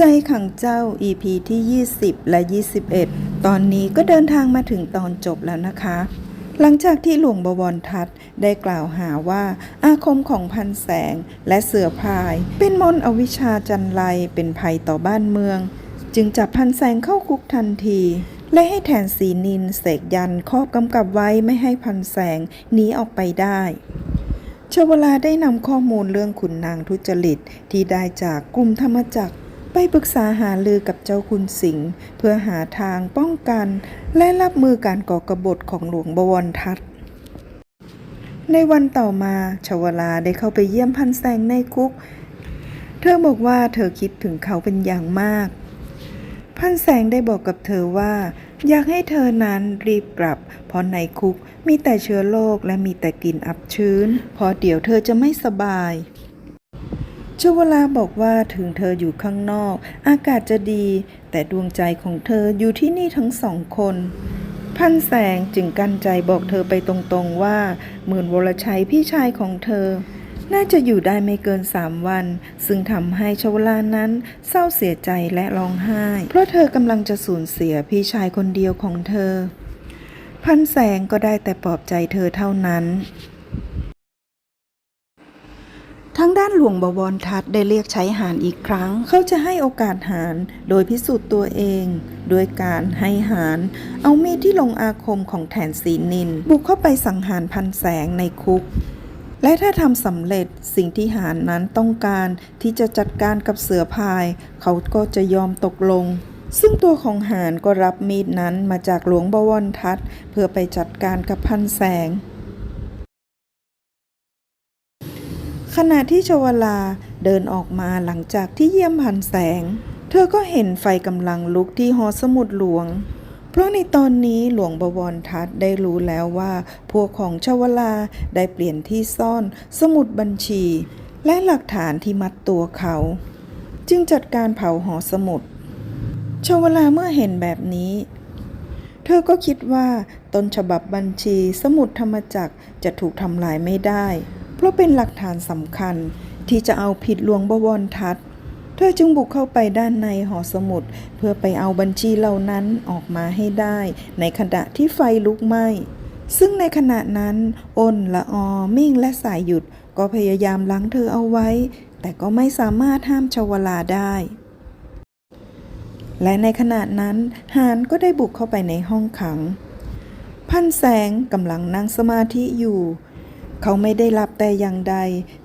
ใจขังเจ้า EP ที่ 20 และ 21 ตอนนี้ก็เดินทางมาถึงตอนจบแล้วนะคะ หลังจากที่หลวงบวรทัตได้กล่าวหาว่า อาคมของพันแสงและเสือพาย เป็นมนต์อวิชชาจันไรเป็นภัยต่อบ้านเมือง จึงจับพันแสงเข้าคุกทันที และให้แทนสีนินเสกยันครอบกำกับไว้ไม่ให้พันแสงหนีออกไปได้ชวลาได้นำข้อมูลเรื่องขุนนางทุจริตที่ได้จากกลุ่มธรรมจักร ไปปรึกษาหาลือกับเจ้าคุณสิงห์เพื่อหาทางป้องกันและรับมือการก่อกบฏของหลวงบวรทัตในวันต่อมาชวลาได้เข้าไปเยี่ยมพันแสงในคุก เธอบอกว่าเธอคิดถึงเขาเป็นอย่างมาก พันแสงได้บอกกับเธอว่า อยากให้เธอนั้นรีบกลับ เพราะในคุกมีแต่เชื้อโรคและมีแต่กลิ่นอับชื้นเพอเดี๋ยวเธอจะไม่สบาย ชวลาบอกว่าถึงเธออยู่ข้างนอก อากาศจะดี แต่ดวงใจของเธออยู่ที่นี่ทั้งสองคน พันแสงจึงกันใจบอกเธอไปตรงๆว่าหมื่นวรชัยพี่ชายของเธอ น่าจะอยู่ได้ไม่เกินสามวัน ซึ่งทำให้ชวลานั้นเศร้าเสียใจและร้องไห้ เพราะเธอกำลังจะสูญเสียพี่ชายคนเดียวของเธอ พันแสงก็ได้แต่ปลอบใจเธอเท่านั้นางด้านหลวงบวรทัตได้เรียกใช้หารอีกครั้ง เขาจะให้โอกาสหารโดยพิสูจน์ตัวเอง โดยการให้หารเอามีดที่ลงอาคมของแทนสีนิน บุกเข้าไปสังหารพันแสงในคุก และถ้าทำสำเร็จสิ่งที่หารนั้นต้องการที่จะจัดการกับเสือพาย เขาก็จะยอมตกลงซึ่งตัวของหารก็รับมีดนั้นมาจากหลวงบวรทัตเพื่อไปจัดการกับพันแสง ขณะที่ชวลาเดินออกมาหลังจากที่เยี่ยมพันแสง เธอก็เห็นไฟกำลังลุกที่หอสมุดหลวง เพราะในตอนนี้หลวงบวรทัตได้รู้แล้วว่า พวกของชวลาได้เปลี่ยนที่ซ่อน สมุดบัญชี และหลักฐานที่มัดตัวเขา จึงจัดการเผาหอสมุด ชวลาเมื่อเห็นแบบนี้เธอก็คิดว่าต้นฉบับบัญชีสมุดธรรมจักรจะถูกทำลายไม่ได้ ราะเป็นหลักฐานสำคัญที่จะเอาผิดหลวงบวรทัตเธอจึงบุกเข้าไปด้านในหอสมุด เพื่อไปเอาบัญชีเหล่านั้นออกมาให้ได้ ในขณะที่ไฟลุกไหม้ ซึ่งในขณะนั้นอ้นละออมิ่งและสายหยุดก็พยายามล้างเธอเอาไว้ แต่ก็ไม่สามารถห้ามชวลาได้ และในขณะนั้นหานก็ได้บุกเข้าไปในห้องขัง พันแสงกำลังนั่งสมาธิอยู่ เขาไม่ได้หลับแต่อย่างใด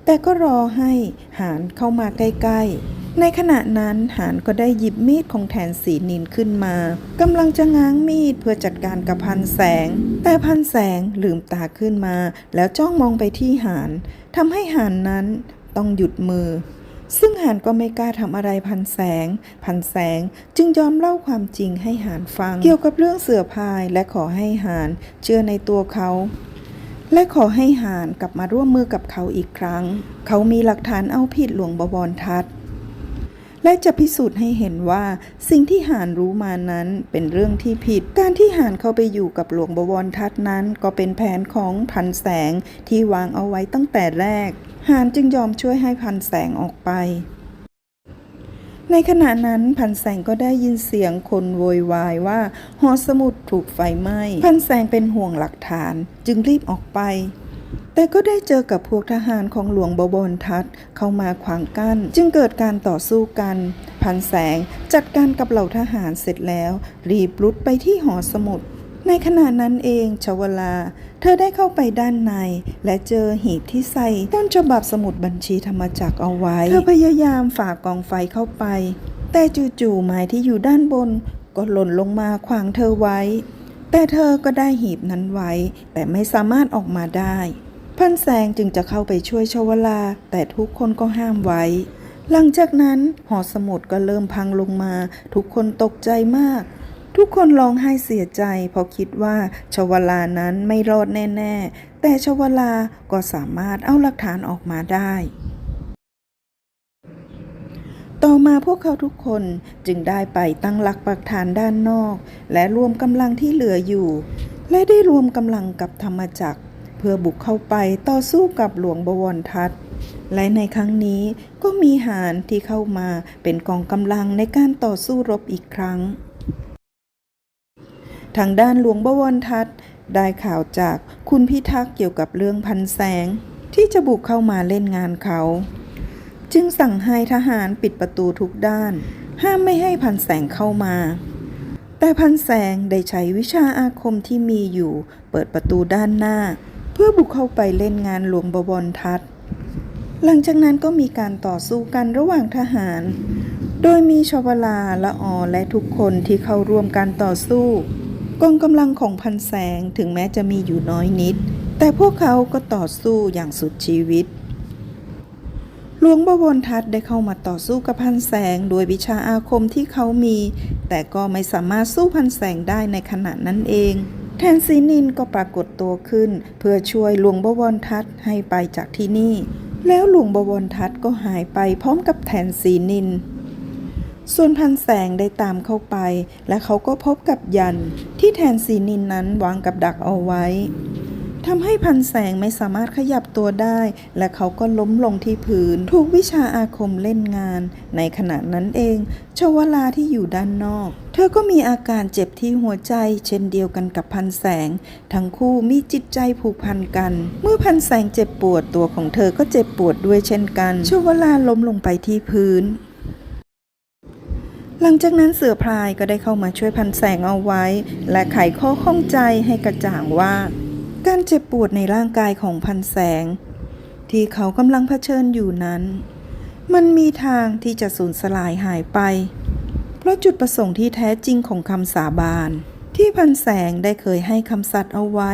แต่ก็รอให้หานเข้ามาใกล้ๆ ในขณะนั้นหานก็ได้หยิบมีดของแทนสีนินขึ้นมากำลังจะง้างมีดเพื่อจัดการกับพันแสง แต่พันแสงลืมตาขึ้นมา แล้วจ้องมองไปที่หานทำให้หานนั้นต้องหยุดมือซึ่งหานก็ไม่กล้าทำอะไรพันแสง พันแสงจึงยอมเล่าความจริงให้หานฟัง เกี่ยวกับเรื่องเสือพายและขอให้หานเชื่อในตัวเขา และขอให้หานกลับมาร่วมมือกับเขาอีกครั้ง เขามีหลักฐานเอาผิดหลวงบวรทัตและจะพิสูจน์ให้เห็นว่าสิ่งที่หานรู้มานั้นเป็นเรื่องที่ผิด การที่หานเข้าไปอยู่กับหลวงบวรทัตนั้น ก็เป็นแผนของพันแสงที่วางเอาไว้ตั้งแต่แรก หานจึงยอมช่วยให้พันแสงออกไป ในขณะนั้นพันแสงก็ได้ยินเสียงคนโวยวายว่าหอสมุดถูกไฟไหม้ พันแสงเป็นห่วงหลักฐานจึงรีบออกไป แต่ก็ได้เจอกับพวกทหารของหลวงบวรทัตเข้ามาขวางกั้น จึงเกิดการต่อสู้กัน พันแสงจัดการกับเหล่าทหารเสร็จแล้ว รีบรุดไปที่หอสมุด ในขณะนั้นเองชวลา เธอได้เข้าไปด้านใน และเจอหีบที่ใส่ต้นฉบับสมุดบัญชีธรรมจักรเอาไว้ เธอพยายามฝ่ากองไฟเข้าไป แต่จู่ๆไม้ที่อยู่ด้านบน ก็หล่นลงมาขวางเธอไว้ แต่เธอก็ได้หีบนั้นไว้ แต่ไม่สามารถออกมาได้ พันแสงจึงจะเข้าไปช่วยชวลา แต่ทุกคนก็ห้ามไว้หลังจากนั้นหอสมุดก็เริ่มพังลงมา ทุกคนตกใจมาก ทุกคนร้องไห้เสียใจเพราะคิดว่าชวลานั้นไม่รอดแน่ ๆ แต่ชวลาก็สามารถเอาหลักฐานออกมาได้ ต่อมาพวกเขาทุกคนจึงได้ไปตั้งหลักปักฐานด้านนอก และรวมกำลังที่เหลืออยู่ และได้รวมกำลังกับธรรมจักร เพื่อบุกเข้าไปต่อสู้กับหลวงบวรทัตและในครั้งนี้ก็มีหารที่เข้ามาเป็นกองกำลังในการต่อสู้รบอีกครั้ง ทางด้านหลวงบวรทัตได้ข่าวจากคุณพิทักษ์เกี่ยวกับเรื่องพันแสง ที่จะบุกเข้ามาเล่นงานเขา จึงสั่งให้ทหารปิดประตูทุกด้าน ห้ามไม่ให้พันแสงเข้ามา แต่พันแสงได้ใช้วิชาอาคมที่มีอยู่เปิดประตูด้านหน้า เพื่อบุกเข้าไปเล่นงานหลวงบวรทัตหลังจากนั้นก็มีการต่อสู้กันระหว่างทหาร โดยมีชวลาละออและทุกคนที่เข้าร่วมการต่อสู้ กองกำลังของพันแสงถึงแม้จะมีอยู่น้อยนิด แต่พวกเขาก็ต่อสู้อย่างสุดชีวิต หลวงบวรทัตได้เข้ามาต่อสู้กับพันแสงโดยวิชาอาคมที่เขามี แต่ก็ไม่สามารถสู้พันแสงได้ในขณะนั้นเอง แทนซีนินก็ปรากฏตัวขึ้น เพื่อช่วยหลวงบวรทัตให้ไปจากที่นี่ แล้วหลวงบวรทัตก็หายไปพร้อมกับแทนซีนิน ส่วนพันแสงได้ตามเข้าไป และเขาก็พบกับยันที่แทนซีนินนั้นวางกับดักเอาไว้ทำให้พันแสงไม่สามารถขยับตัวได้ และเขาก็ล้มลงที่พื้นถูกวิชาอาคมเล่นงาน ในขณะนั้นเองชวลาที่อยู่ด้านนอก เธอก็มีอาการเจ็บที่หัวใจ เช่นเดียวกันกับพันแสง ทั้งคู่มีจิตใจผูกพันกัน เมื่อพันแสงเจ็บปวดตัวของเธอก็เจ็บปวดด้วยเช่นกัน ชวลาล้มลงไปที่พื้น หลังจากนั้นเสือพรายก็ได้เข้ามาช่วยพันแสงเอาไว้ และไขข้อข้องใจให้กระจ่างว่า การเจ็บปวดในร่างกายของพันแสง ที่เขากำลังเผชิญอยู่นั้น มันมีทางที่จะสูญสลายหายไป เพราะจุดประสงค์ที่แท้จริงของคำสาบาน ที่พันแสงได้เคยให้คำสัตย์เอาไว้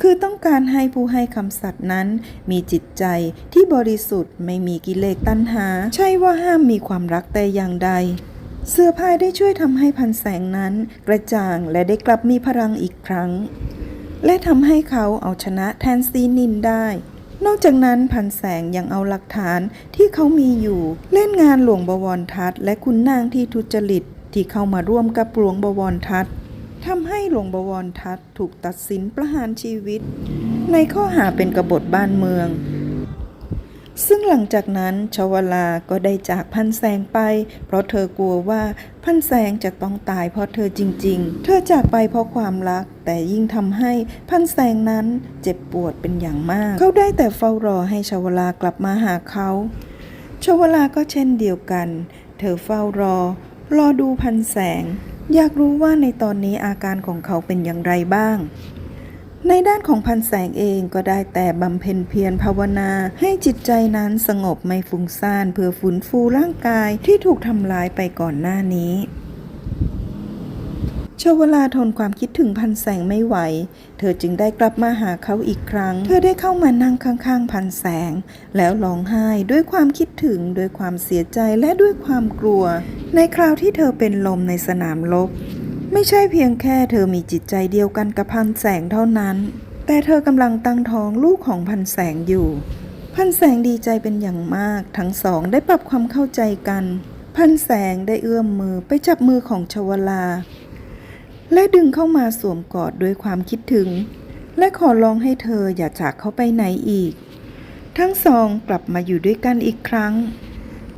คือต้องการให้ผู้ให้คำสัตย์นั้น มีจิตใจที่บริสุทธิ์ไม่มีกิเลสตัณหา ใช่ว่าห้ามมีความรักแต่อย่างใด เสื้อพายได้ช่วยทำให้พันแสงนั้นกระจ่างและได้กลับมีพลังอีกครั้ง และทำให้เขาเอาชนะแทนซีนินได้ นอกจากนั้นพันแสงยังเอาหลักฐานที่เขามีอยู่ เล่นงานหลวงบวรทัตและคุณนางที่ทุจริตที่เข้ามาร่วมกับหลวงบวรทัตทำให้หลวงบวรทัตถูกตัดสินประหารชีวิต ในข้อหาเป็นกบฏบ้านเมือง ซึ่งหลังจากนั้นชวลาก็ได้จากพันแสงไป เพราะเธอกลัวว่าพันแสงจะต้องตายเพราะเธอจริง ๆ เธอจากไปเพราะความรัก แต่ยิ่งทำให้พันแสงนั้นเจ็บปวดเป็นอย่างมาก เขาได้แต่เฝ้ารอให้ชวลากลับมาหาเขาชวลาก็เช่นเดียวกัน เธอเฝ้ารอ รอดูพันแสง อยากรู้ว่าในตอนนี้อาการของเขาเป็นอย่างไรบ้าง ในด้านของพันแสงเองก็ได้แต่บำเพ็ญเพียรภาวนา ให้จิตใจนั้นสงบไม่ฟุ้งซ่านเพื่อฟื้นฟูร่างกายที่ถูกทำลายไปก่อนหน้านี้ชวลาทนความคิดถึงพันแสงไม่ไหว เธอจึงได้กลับมาหาเขาอีกครั้ง เธอได้เข้ามานั่งข้างๆ พันแสง แล้วร้องไห้ด้วยความคิดถึง ด้วยความเสียใจและด้วยความกลัว ในคราวที่เธอเป็นลมในสนามรบ ไม่ใช่เพียงแค่เธอมีจิตใจเดียวกันกับพันแสงเท่านั้น แต่เธอกำลังตั้งท้องลูกของพันแสงอยู่ พันแสงดีใจเป็นอย่างมาก ทั้งสองได้ปรับความเข้าใจกัน พันแสงได้เอื้อมมือไปจับมือของชวลา และดึงเข้ามาสวมกอดด้วยความคิดถึง และขอร้องให้เธออย่าจากเขาไปไหนอีก ทั้งสองกลับมาอยู่ด้วยกันอีกครั้ง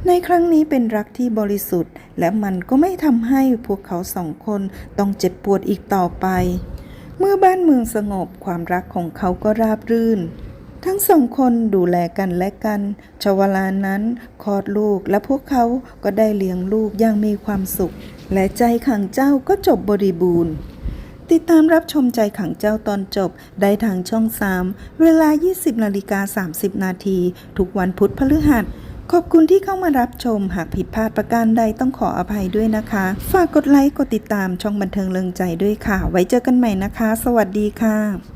ในครั้งนี้เป็นรักที่บริสุทธิ์ และมันก็ไม่ทำให้พวกเขาสองคนต้องเจ็บปวดอีกต่อไป เมื่อบ้านเมืองสงบความรักของเขาก็ราบรื่น ทั้งสองคนดูแลกันและกันชวลานั้นคลอดลูกและพวกเขาก็ได้เลี้ยงลูกอย่างมีความสุข และใจขังเจ้าก็จบบริบูรณ์ ติดตามรับชมใจขังเจ้าตอนจบได้ทางช่อง 3 เวลา 20นาฬิกา30 นาทีทุกวันพุธพฤหัส ขอบคุณที่เข้ามารับชม หากผิดพลาดประการใดต้องขออภัยด้วยนะคะ ฝากกดไลค์ กดติดตามช่องบันเทิงเริงใจด้วยค่ะ ไว้เจอกันใหม่นะคะ สวัสดีค่ะ